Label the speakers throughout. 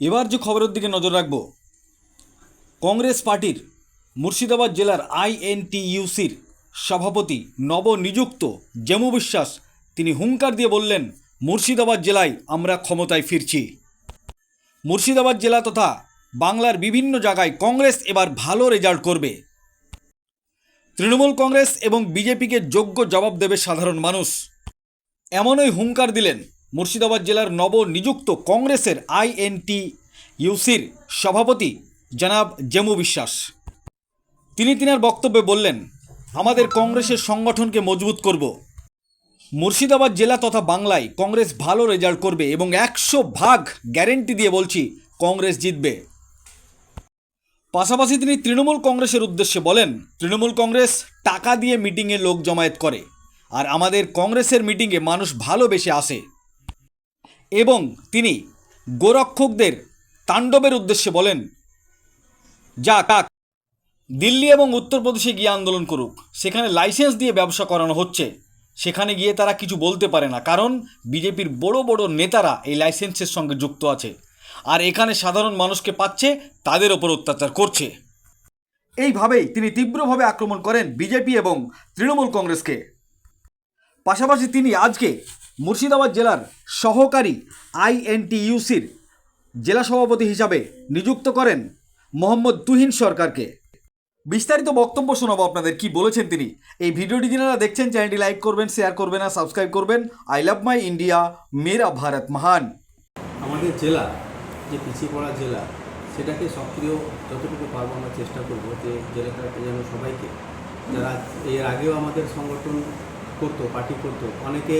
Speaker 1: এবার যে খবরের দিকে নজর রাখব, কংগ্রেস পার্টির মুর্শিদাবাদ জেলার আইএনটিইউসির সভাপতি নবনিযুক্ত জেমু বিশ্বাস, তিনি হুঙ্কার দিয়ে বললেন, মুর্শিদাবাদ জেলায় আমরা ক্ষমতায় ফিরছি। মুর্শিদাবাদ জেলা তথা বাংলার বিভিন্ন জায়গায় কংগ্রেস এবার ভালো রেজাল্ট করবে। তৃণমূল কংগ্রেস এবং বিজেপিকে যোগ্য জবাব দেবে সাধারণ মানুষ। এমনই হুঙ্কার দিলেন মুর্শিদাবাদ জেলার নবনিযুক্ত কংগ্রেসের আইএনটি ইউসির সভাপতি জনাব জেমু বিশ্বাস। তিনি তিনার বক্তব্যে বললেন, আমাদের কংগ্রেসের সংগঠনকে মজবুত করব। মুর্শিদাবাদ জেলা তথা বাংলায় কংগ্রেস ভালো রেজাল্ট করবে এবং একশো ভাগ গ্যারেন্টি দিয়ে বলছি কংগ্রেস জিতবে। পাশাপাশি তিনি তৃণমূল কংগ্রেসের উদ্দেশ্যে বলেন, তৃণমূল কংগ্রেস টাকা দিয়ে মিটিংয়ে লোক জমায়েত করে, আর আমাদের কংগ্রেসের মিটিংয়ে মানুষ ভালোবেসে আসে। এবং তিনি গোরক্ষকদের তাণ্ডবের উদ্দেশ্যে বলেন, যা কাক, দিল্লি এবং উত্তরপ্রদেশে গিয়ে আন্দোলন করুক। সেখানে লাইসেন্স দিয়ে ব্যবসা করানো হচ্ছে। সেখানে গিয়ে তারা কিছু বলতে পারে না, কারণ বিজেপির বড় বড় নেতারা এই লাইসেন্সের সঙ্গে যুক্ত আছে। আর এখানে সাধারণ মানুষকে পাচ্ছে, তাদের ওপর অত্যাচার করছে। এইভাবেই তিনি তীব্রভাবে আক্রমণ করেন বিজেপি এবং তৃণমূল কংগ্রেসকে। পাশাপাশি তিনি আজকে মুর্শিদাবাদ জেলার সহকারী আইএনটিইউসির জেলা সভাপতি হিসাবে নিযুক্ত করেন মোহাম্মদ তুহিন সরকারকে। বিস্তারিত বক্তব্য শোনাবো আপনাদের, কি বলেছেন তিনি? এই ভিডিওটি যারা দেখছেন, চ্যানেলটি লাইক করবেন, শেয়ার করবেন আর সাবস্ক্রাইব করবেন। আই লাভ মাই ইন্ডিয়া, মেরা ভারত মহান।
Speaker 2: আমাদের জেলা, যে পিছিয়ে পড়া জেলা, সেটাকে সক্রিয় যতটুকু পারব আমরা চেষ্টা করব যে জেলাটাকে যেন সবাইকে, যারা এর আগেও আমাদের সংগঠন করতো পার্টি করতো। অনেকে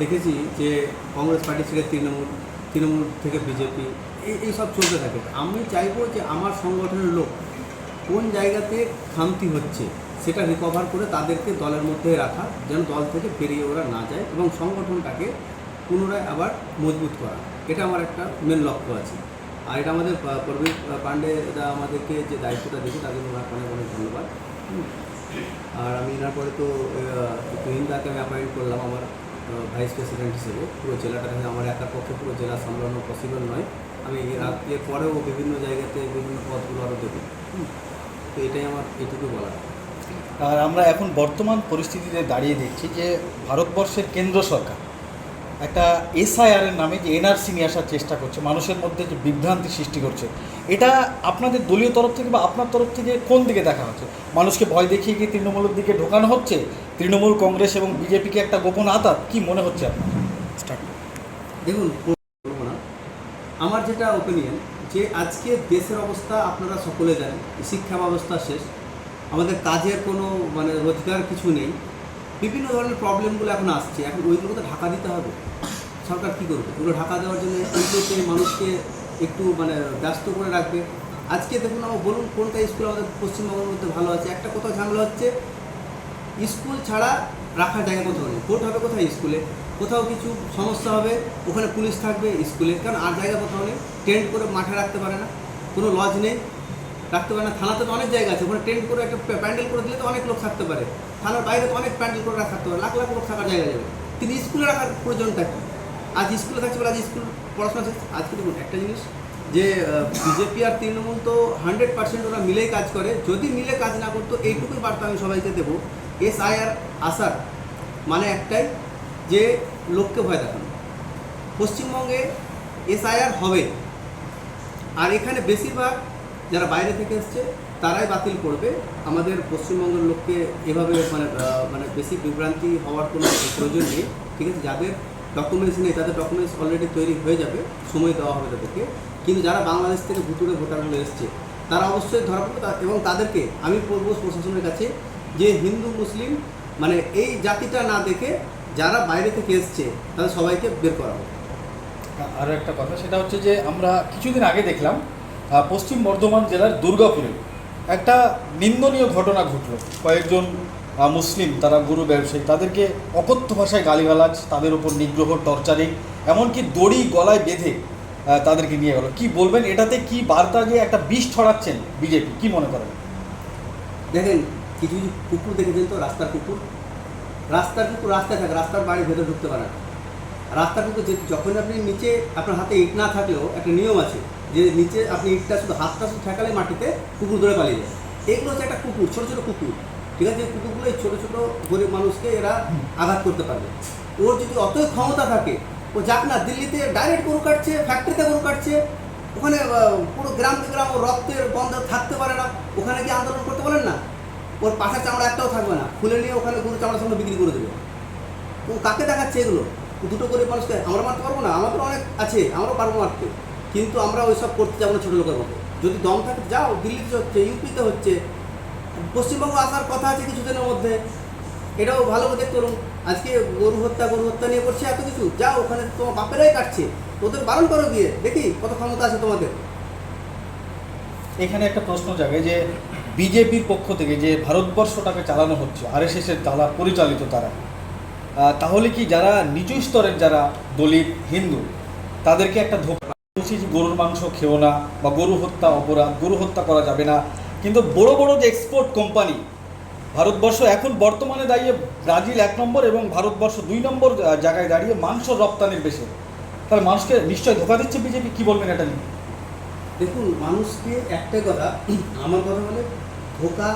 Speaker 2: দেখেছি যে কংগ্রেস পার্টি ছেড়ে তৃণমূল তৃণমূল থেকে বিজেপি এই এইসব চলতে থাকে। আমি চাইব যে আমার সংগঠনের লোক কোন জায়গাতে খামতি হচ্ছে সেটা রিকভার করে তাদেরকে দলের মধ্যে রাখা, যেন দল থেকে বেরিয়ে ওরা না যায় এবং সংগঠনটাকে পুনরায় আবার মজবুত করা। এটা আমার একটা মেন লক্ষ্য আছে। আর এটা আমাদের প্রবীর পাণ্ডে আমাদেরকে যে দায়িত্বটা দিয়েছে তাদের অনেক অনেক ধন্যবাদ। আর আমি এনার পরে তো তুহিনদাকে আমি অ্যাপয়েন্ট করলাম আমার ভাইস প্রেসিডেন্ট হিসেবে। পুরো জেলাটা আমার একার পক্ষে পুরো জেলা সামলানো পসিবল নয়। আমি এর পরেও বিভিন্ন জায়গাতে বিভিন্ন পদগুলো আরও দেবো। তো এটাই আমার, এটুকু বলার।
Speaker 3: আর আমরা এখন বর্তমান পরিস্থিতিতে দাঁড়িয়ে দেখছি যে ভারতবর্ষের কেন্দ্র সরকার একটা এসআইআরের নামে যে এনআরসি নিয়ে আসার চেষ্টা করছে, মানুষের মধ্যে যে বিভ্রান্তি সৃষ্টি করছে এটা আপনাদের দলীয় তরফ থেকে বা আপনার তরফ থেকে কোন দিকে দেখা হচ্ছে? মানুষকে ভয় দেখিয়ে কি তৃণমূলের দিকে ঢোকানো হচ্ছে? তৃণমূল, কংগ্রেস এবং বিজেপিকে একটা গোপন আতাত কি মনে হচ্ছে আপনার?
Speaker 2: দেখুন আমার যেটা ওপিনিয়ন যে আজকে দেশের অবস্থা আপনারা সকলে জানেন, শিক্ষা ব্যবস্থা শেষ, আমাদের কাজের কোনো মানে রোজগার কিছু নেই, বিভিন্ন ধরনের প্রবলেমগুলো এখন আসছে। এখন ওইগুলো তো ঢাকা দিতে হবে। সরকার কী করবে? ওগুলো ঢাকা দেওয়ার জন্য মানুষকে একটু মানে ব্যস্ত করে রাখবে। আজকে দেখুন আমার বলুন, কোনটা স্কুল আমাদের পশ্চিমবঙ্গের মধ্যে ভালো আছে? একটা কোথাও ঝামেলা হচ্ছে স্কুল ছাড়া রাখার জায়গা কোথাও নেই। ভোট হবে কোথায় স্কুলে কোথাও কিছু সমস্যা হবে, ওখানে পুলিশ থাকবে স্কুলে কারণ আর জায়গা কোথাও নেই টেন্ট করে মাঠে রাখতে পারে না, কোনো লজ নেই, রাখতে পারে না। থানাতে তো অনেক জায়গা আছে, ওখানে টেন্ট করে একটা প্যান্ডেল করে দিলে তো অনেক লোক থাকতে পারে। থানার বাইরে তো অনেক প্যান্ডেল করে রাখা থাকতে পারে, লাখ লাখ লোক থাকার জায়গা যাবে। কিন্তু স্কুলে রাখার প্রয়োজনটা কি? আজ স্কুলে থাকছে বলে আজ স্কুল পড়াশোনা। আজকে দেখুন, একটা জিনিস যে বিজেপি আর তৃণমূল তো হান্ড্রেড পার্সেন্ট ওরা মিলেই কাজ করে। যদি মিলে কাজ না করতো, এইটুকুই বার্তা আমি সবাইকে দেবো এস আই আর আসার মানে একটাই যে, লোককে ভয় দেখানো। পশ্চিমবঙ্গে এসআইআর হবে। আর এখানে বেশিরভাগ যারা বাইরে থেকে এসছে, তারাই বাতিল করবে। আমাদের পশ্চিমবঙ্গের লোককে এভাবে মানে মানে বেশি বিভ্রান্তি হওয়ার কোনো প্রয়োজন নেই। ঠিক আছে? যাদের ডকুমেন্টস নেই, তাদের ডকুমেন্টস অলরেডি তৈরি হয়ে যাবে, সময় দেওয়া হবে তাদেরকে। কিন্তু যারা বাংলাদেশ থেকে ভুতুরে ভোটারগুলো এসছে, তারা অবশ্যই ধরা পড়বে এবং তাদেরকে আমি বলব প্রশাসনের কাছে যে হিন্দু, মুসলিম মানে এই জাতিটা না দেখে যারা বাইরে থেকে এসছে, তাদের সবাইকে বের করা হবে
Speaker 3: আরও একটা কথা, সেটা হচ্ছে যে আমরা কিছুদিন আগে দেখলাম পশ্চিম বর্ধমান জেলার দুর্গাপুরে একটা নিন্দনীয় ঘটনা ঘটলো। কয়েকজন মুসলিম, তারা গরু ব্যবসায়ী, তাদেরকে অকথ্য ভাষায় গালিগালাজ, তাদের উপর নিগ্রহ, টর্চারিং, এমনকি দড়ি গলায় বেঁধে তাদেরকে নিয়ে গেল। কি বলবেন? এটাতে কি বার্তা যে একটা বিষ ছড়াচ্ছেন বিজেপি? কি মনে করেন?
Speaker 2: দেখেন, কিছু কিছু কুকুর দেখেছেন তো? রাস্তার কুকুর? রাস্তার কুকুর রাস্তায় থাকে, রাস্তার বাড়ি ভেতরে ঢুকতে পারে না। রাস্তাটুকু যে যখন আপনি নিচে আপনার হাতে ইট না থাকলেও একটা নিয়ম আছে যে নিচে আপনি ইটটা শুধু হাতটা শুধু ঠেকালে মাটিতে কুকুর ধরে পালিয়ে যায়। এগুলো হচ্ছে একটা কুকুর, ছোটো ছোটো কুকুর। ঠিক আছে? কুকুরগুলো এই ছোটো ছোটো গরিব মানুষকে এরা আঘাত করতে পারবে। ওর যদি অতই ক্ষমতা থাকে, ও যাক না, দিল্লিতে ডাইরেক্ট গরু কাটছে ফ্যাক্টরিতে গরু কাটছে, ওখানে পুরো গ্রাম থেকে গ্রাম ও রক্তের গন্ধ থাকতে পারে না, ওখানে গিয়ে আন্দোলন করতে পারেন না, ওর পাশের চামড়া একটাও থাকবে না, খুলে নিয়ে ওখানে গরু চামড়ার সঙ্গে বিক্রি করে দেবে। ও কাকে দেখাচ্ছে এগুলো? দুটো গরিব মানুষকে, আমরা মারতে পারব না? আমাদের অনেক আছে, আমরাও পারব মারতে। কিন্তু আমরা ওইসব করতে যাব না ছোটো লোকের মতো। যদি দম থাকে, যাও, দিল্লিতে হচ্ছে, ইউপিতে হচ্ছে পশ্চিমবঙ্গ আসার কথা আছে কিছুদিনের মধ্যে। এটাও ভালো করে দেখতে আজকে গরু হত্যা গরু হত্যা নিয়ে করছে এত কিছু। যাও, ওখানে তোমার বাপেরাই কাটছে। ওদের বারণ করো গিয়ে। দেখি কত ক্ষমতা আছে তোমাদের।
Speaker 1: এখানে একটা প্রশ্ন জাগে যে, বিজেপির পক্ষ থেকে যে ভারতবর্ষটাকে চালানো হচ্ছে, আরএসএসের দ্বারা পরিচালিত তারা তাহলে কি যারা নিচু স্তরের যারা দলিত হিন্দু, তাদেরকে একটা ধোকা? গরুর মাংস খেও না, বা গরু হত্যা অপরাধ, গরু হত্যা করা যাবে না। কিন্তু বড় বড় যে এক্সপোর্ট কোম্পানি ভারতবর্ষ এখন বর্তমানে দাঁড়িয়ে ব্রাজিল এক নম্বর এবং ভারতবর্ষ দুই নম্বর জায়গায় দাঁড়িয়ে মাংস রপ্তানির বেশি তাহলে মানুষকে নিশ্চয়ই ধোকা দিচ্ছে বিজেপি? কি বলবেন এটা নিয়ে?
Speaker 2: দেখুন, মানুষকে একটাই কথা, আমার কথা বলে ধোকা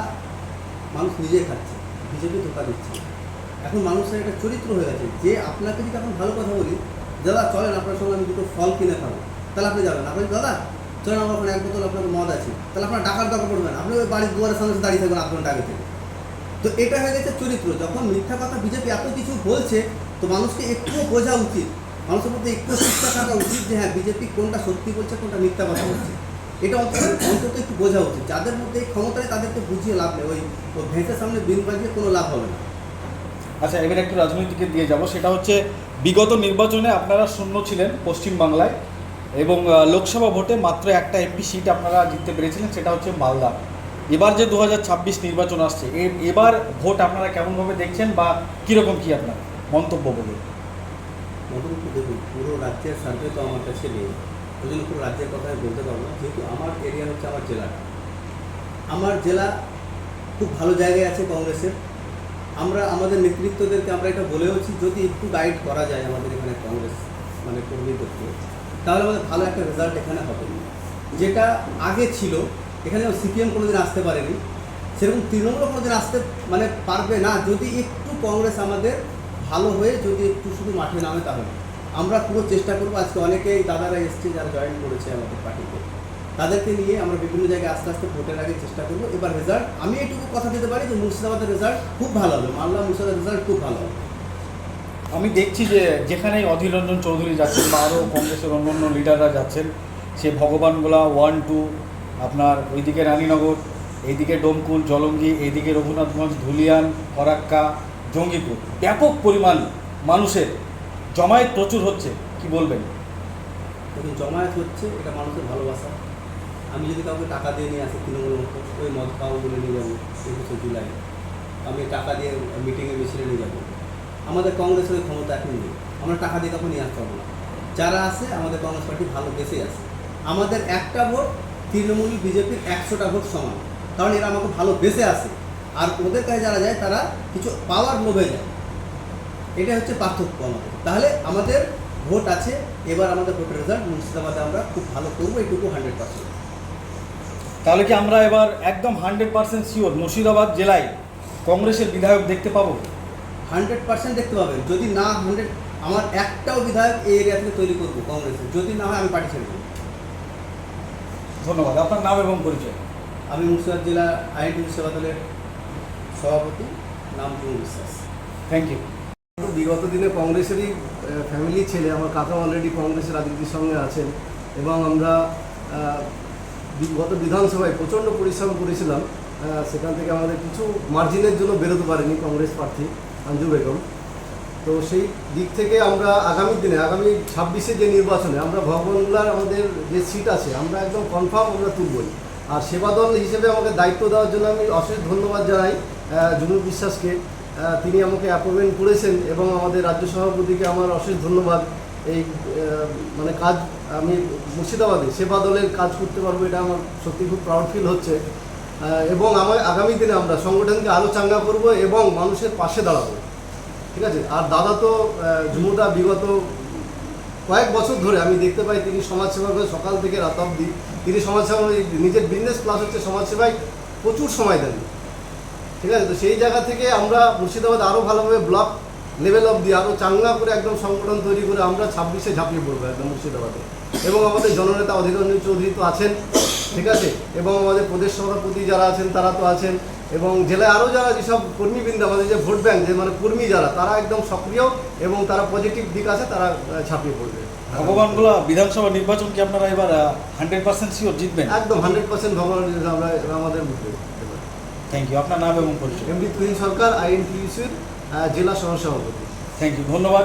Speaker 2: মানুষ নিজে খাচ্ছে, বিজেপি ধোকা দিচ্ছে। এখন মানুষের একটা চরিত্র হয়ে গেছে, যে আপনাকে যদি এখন ভালো কথা বলি, দাদা চলেন, আপনার সঙ্গে আমি দুটো ফল কিনে খাব। তাহলে আপনি যাবেন। আপনি দাদা চলেন আমার ওখানে এক বোতল আপনার মদ আছে, তাহলে আপনার ডাকার দরকার পড়বে না। আপনি ওই বাড়ির দুয়ারের সামনে দাঁড়িয়ে থাকবেন আধ ঘণ্টা আগে থেকে তো এটা হয়ে গেছে চরিত্র। যখন মিথ্যা কথা বিজেপি এত কিছু বলছে, তো মানুষকে একটু বোঝা উচিত। মানুষের মধ্যে একটু শিক্ষা থাকা উচিত যে হ্যাঁ বিজেপি কোনটা সত্যি বলছে, কোনটা মিথ্যা কথা বলছে। এটা অন্তত অন্তত একটু বোঝা উচিত। যাদের মধ্যে এই ক্ষমতা নেই তাদেরকে বুঝিয়ে লাভ নেই। ওই ওই ভেসের সামনে বিল বাজিয়ে কোনো লাভ হবে না।
Speaker 1: আচ্ছা এবার একটু রাজনীতিকে দিয়ে যাব। সেটা হচ্ছে, বিগত নির্বাচনে আপনারা শূন্য ছিলেন পশ্চিমবাংলায়। এবং লোকসভা ভোটে মাত্র একটা এমপি সিট আপনারা জিততে পেরেছিলেন, সেটা হচ্ছে মালদা। এবার যে দু হাজার ছাব্বিশ নির্বাচন আসছে এবার ভোট আপনারা কেমনভাবে দেখছেন বা কীরকম কী আপনার মন্তব্য বলুন?
Speaker 2: মোটামুটি দেখুন, পুরো রাজ্যের সার্ভে তো আমার কাছে নেই। ওই জন্য পুরো রাজ্যের কথা আমি বলতে পারব না। যেহেতু আমার এরিয়া হচ্ছে আমার জেলা। আমার জেলা খুব ভালো জায়গায় আছে কংগ্রেসের। আমরা, আমাদের নেতৃত্বদেরকে আমরা এটা বলেওছি, যদি একটু গাইড করা যায় আমাদের এখানে কংগ্রেস মানে কর্মীদেরকে। তাহলে আমাদের ভালো একটা রেজাল্ট এখানে হবে। যেটা আগে ছিল এখানে সিপিএম কোনোদিন আসতে পারেনি। সেরকম তৃণমূলও কোনোদিন আসতে মানে পারবে না। যদি একটু কংগ্রেস আমাদের ভালো হয়ে যদি একটু শুধু মাঠে নামে তাহলে। আমরা পুরো চেষ্টা করব, আজকে অনেকেই দাদারা এসছে যারা জয়েন করেছে আমাদের পার্টিতে। তাদেরকে নিয়ে আমরা বিভিন্ন জায়গায় আস্তে আস্তে ভোটের আগে চেষ্টা করব। এবার রেজাল্ট আমি এটুকু কথা দিতে পারি যে মুর্শিদাবাদের রেজাল্ট খুব ভালো হবে। মালদা মুর্শিদাবাদের রেজাল্ট খুব ভালো হবে।
Speaker 1: আমি দেখছি যে যেখানেই অধীর রঞ্জন চৌধুরী যাচ্ছেন বা আরও কংগ্রেসের অন্য অন্য লিডাররা যাচ্ছেন, সে ভগবানগোলা, ওয়ান, টু, আপনার ওইদিকে রানীনগর, এইদিকে ডোমকুল, জলঙ্গি, এইদিকে রঘুনাথগঞ্জ, ধুলিয়ান ফরাক্কা জঙ্গিপুর। ব্যাপক পরিমাণ মানুষের জমায়েত প্রচুর হচ্ছে, কি বলবেন?
Speaker 2: দেখুন, জমায়েত হচ্ছে এটা মানুষের ভালোবাসা। আমি যদি কাউকে টাকা দিয়ে নিয়ে আসি তৃণমূলের মতো, ওই মদ খাওয়া বলে নিয়ে যাব একুশে জুলাই। আমি টাকা দিয়ে মিটিংয়ে মিছিলে নিয়ে যাব। আমাদের কংগ্রেসের ক্ষমতা এখন নেই। আমরা টাকা দিয়ে কাউকে নিয়ে আসতে পারব না। যারা আছে, আমাদের কংগ্রেস পার্টি ভালো বেশি আছে। আমাদের একটা ভোট তৃণমূল, বিজেপির একশোটা ভোট সমান। কারণ এরা আমাকে ভালো বেসে আসে আর ওদের কাছে যারা যায়, তারা কিছু পাওয়ার লোভে যায়। এটা হচ্ছে পার্থক্য আমাদের। তাহলে আমাদের ভোট আছে, এবার আমাদের ভোটের রেজাল্ট মুর্শিদাবাদে আমরা খুব ভালো করব, এইটুকু হান্ড্রেড পার্সেন্ট
Speaker 1: তাহলে কি আমরা এবার একদম হান্ড্রেড পার্সেন্ট শিওর মুর্শিদাবাদ জেলায় কংগ্রেসের বিধায়ক দেখতে পাবো?
Speaker 2: হান্ড্রেড পার্সেন্ট দেখতে পাবেন। যদি না হান্ড্রেড আমার একটাও বিধায়ক এই এরিয়া থেকে তৈরি করব কংগ্রেসের যদি না হয় আমি পার্টি ছেড়ে দেবো।
Speaker 1: ধন্যবাদ। আপনার নাম এবং পরিচয়?
Speaker 2: আমি মুর্শিদাবাদ জেলা আইনটি সেবা দলের সভাপতি নাম জুম বিশ্বাস।
Speaker 1: থ্যাংক ইউ
Speaker 4: বিগত দিনে কংগ্রেসেরই ফ্যামিলি ছেলে আমার কাকা অলরেডি কংগ্রেসের রাজনীতির সঙ্গে আছেন এবং আমরা বি- গত বিধানসভায় প্রচণ্ড পরিশ্রম করেছিলাম। সেখান থেকে আমাদের কিছু মার্জিনের জন্য বেরোতে পারেনি কংগ্রেস প্রার্থী। আঞ্জু বেগম। তো সেই দিক থেকে আমরা আগামী দিনে আগামী ছাব্বিশে যে নির্বাচনে আমরা ভগবানগুলার আমাদের যে সিট আছে আমরা একদম কনফার্ম আমরা তুলবই। আর সেবা দল হিসেবে আমাকে দায়িত্ব দেওয়ার জন্য আমি অশেষ ধন্যবাদ জানাই আহ, জুনু বিশ্বাসকে। তিনি আমাকে অ্যাপয়েন্টমেন্ট করেছেন এবং আমাদের রাজ্য সভাপতিকে আমার অশেষ ধন্যবাদ। এই মানে কাজ আমি মুর্শিদাবাদে সেবা দলের কাজ করতে পারব এটা আমার সত্যি খুব প্রাউড ফিল হচ্ছে। এবং আমার আগামী দিনে আমরা সংগঠনকে আরও চাঙ্গা করব এবং মানুষের পাশে দাঁড়াবো। ঠিক আছে? আর দাদা তো ঝুমুদা বিগত কয়েক বছর ধরে আমি দেখতে পাই তিনি সমাজসেবা করে সকাল থেকে রাত অবধি তিনি সমাজসেবা নিজের বিজনেস প্লাস হচ্ছে সমাজসেবায় প্রচুর সময় দেন। ঠিক আছে? তো সেই জায়গা থেকে আমরা মুর্শিদাবাদ আরও ভালোভাবে ব্লক লেভেল অবধি আরও চাঙ্গা করে একদম সংগঠন তৈরি করে আমরা ছাব্বিশে ঝাঁপিয়ে পড়ব একদম মুর্শিদাবাদে। এবং আমাদের জননেতা অধীর চৌধুরী তো আছেন। ঠিক আছে? এবং আমাদের প্রদেশ সভাপতি যারা আছেন তারা তো আছেন। এবং জেলায় আরও যারা যেসব কর্মীবৃন্দ আমাদের যে ভোট ব্যাংক যে মানে কর্মী যারা তারা একদম সক্রিয় এবং তারা পজিটিভ দিক আছে তারা ছাপিয়ে পড়বে।
Speaker 1: ভগবানগুলা বিধানসভা নির্বাচন কি আপনারা এবার হান্ড্রেড পার্সেন্ট শিওর জিতবেন?
Speaker 4: একদম হান্ড্রেড পার্সেন্ট ভগবান আমরা আমাদের মুখে
Speaker 1: থ্যাংক ইউ আপনার নাম এবং পরিচয়।
Speaker 4: এমডি তুহিন সরকার আইএনটিউসির জেলা সহসভাপতি।
Speaker 1: থ্যাংক ইউ ধন্যবাদ।